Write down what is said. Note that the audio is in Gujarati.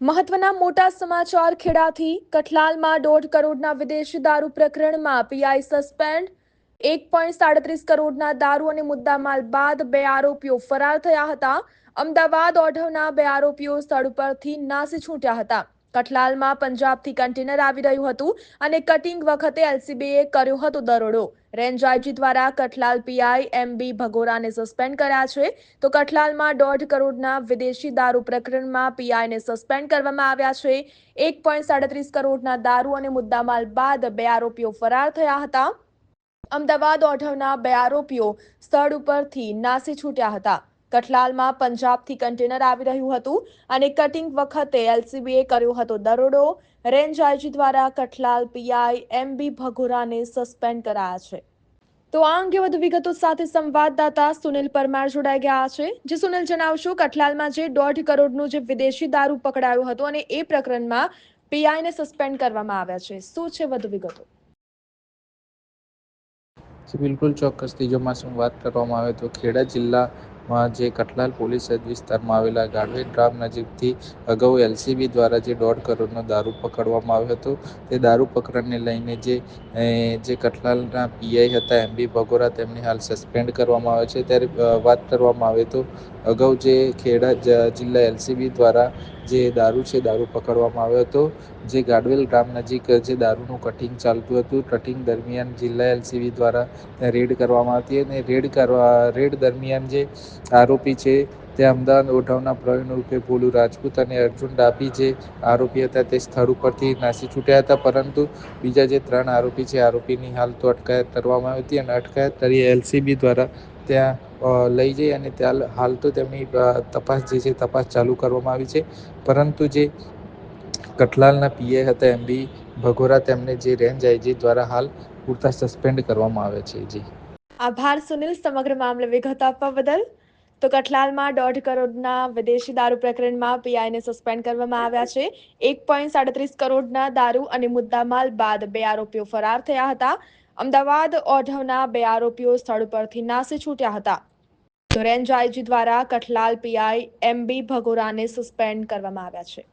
મહત્વના મોટા સમાચાર ખેડાથી કઠલાલમાં દોઢ કરોડના વિદેશી દારૂ પ્રકરણમાં પીઆઈ સસ્પેન્ડ, એક પોઈન્ટ સાડત્રીસ કરોડના દારૂ અને મુદ્દામાલ બાદ બે આરોપીઓ ફરાર થયા હતા. અમદાવાદ ઓઢવના બે આરોપીઓ સ્થળ પરથી નાસી છૂટ્યા હતા. કઠલાલમાં પંજાબથી કન્ટેનર આવી રહ્યું હતું અને કટિંગ વખતે એલસીબીએ કર્યો હતો દરોડો. રેન્જ આઈજી દ્વારા કઠલાલ પીઆઈ એમબી ભગોરાને સસ્પેન્ડ કર્યા છે. તો કઠલાલમાં દોઢ કરોડના વિદેશી દારૂ પ્રકરણમાં પીઆઈને સસ્પેન્ડ કરવામાં આવ્યા છે. એક પોઈન્ટ સાડત્રીસ કરોડના દારૂ અને મુદ્દામાલ બાદ બે આરોપીઓ ફરાર થયા હતા. અમદાવાદ ઓઢવના બે આરોપીઓ સ્થળ ઉપરથી નાસી છૂટ્યા હતા. કઠલાલમાં પંજાબથી કન્ટેનર આવી રહ્યું હતું અને કટિંગ વખતે એલસીબીએ કર્યો હતો દરોડો. રેન્જ આઈજી દ્વારા કઠલાલ, પીઆઈ, એમબી ભગોરાને સસ્પેન્ડ કરાયા છે. તો આ અંગે વધુ વિગતો સાથે સંવાદદાતા સુનિલ પરમાર જોડાઈ ગયા છે. જે સુનિલ, જણાવશો કઠલાલમાં જે દોઢ કરોડનું જે વિદેશી દારૂ પકડાયું હતું અને એ પ્રકરણમાં પીઆઈને સસ્પેન્ડ કરવામાં આવ્યા છે. શું છે વધુ વિગતો? બિલકુલ ચોક્કસથી જો માસુમ વાત કરવામાં આવે તો ખેડા જિલ્લામાં જે કઠલાલ પોલીસ વિસ્તારમાં આવેલા ગાઢવેલ ગામ નજીકથી અગાઉ એલસીબી દ્વારા જે દોઢ કરોડનો દારૂ પકડવામાં આવ્યો હતો, તે દારૂ પકડને લઈને જે જે કઠલાલના પીઆઈ હતા એમબી ભગોરા તેમને હાલ સસ્પેન્ડ કરવામાં આવે છે. ત્યારે વાત કરવામાં આવે તો અગાઉ જે ખેડા જિલ્લા એલસીબી દ્વારા જે દારૂ છે, દારૂ પકડવામાં આવ્યો હતો. જે ગાડવેલ ગામ નજીક જે દારૂનું કટિંગ ચાલતું હતું કટિંગ દરમિયાન જિલ્લા એલસીબી દ્વારા ત્યાં રેડ કરવામાં હતી અને રેડ કરવા, રેડ દરમિયાન જે આરોપી છે, તે અમદાવાદ ઓઢવના પ્રવીણ રૂપે ભોલુ રાજપૂત અને અર્જુન ડાભી જે આરોપી હતા, તે સ્થળ ઉપરથી નાસી છૂટ્યા હતા. પરંતુ બીજા જે ત્રણ આરોપી છે, આરોપીની હાલ તો અટકાયત કરવામાં આવી હતી અને અટકાયત કરી એલસીબી દ્વારા ત્યાં લઈ જઈ અને ત્યાં હાલ તો તેમની તપાસ જે છે, તપાસ ચાલુ કરવામાં આવી છે. પરંતુ જે કઠલાલના પીએ હતા, એમ બી ભગોરા, તેમને જે રેન્જ આઈજી દ્વારા હાલ પૂરતા સસ્પેન્ડ કરવામાં આવે છે, જી. આભાર, સુનિલ. સમગ્ર મામલે વિગત આપવા બદલ. તો કઠલાલમાં દોઢ કરોડના વિદેશી દારૂ પ્રકરણમાં પીઆઈને સસ્પેન્ડ કરવામાં આવ્યા છે. એક પોઈન્ટ સાડત્રીસ કરોડના દારૂ અને મુદ્દામાલ બાદ બે આરોપીઓ ફરાર થયા હતા. અમદાવાદ ઓઢવના બે આરોપીઓ સ્થળ પરથી નાસી છૂટ્યા હતા. તો રેન્જ આઈજી દ્વારા કઠલાલ પીઆઈ એમબી ભગોરાને સસ્પેન્ડ કરવામાં આવ્યા છે.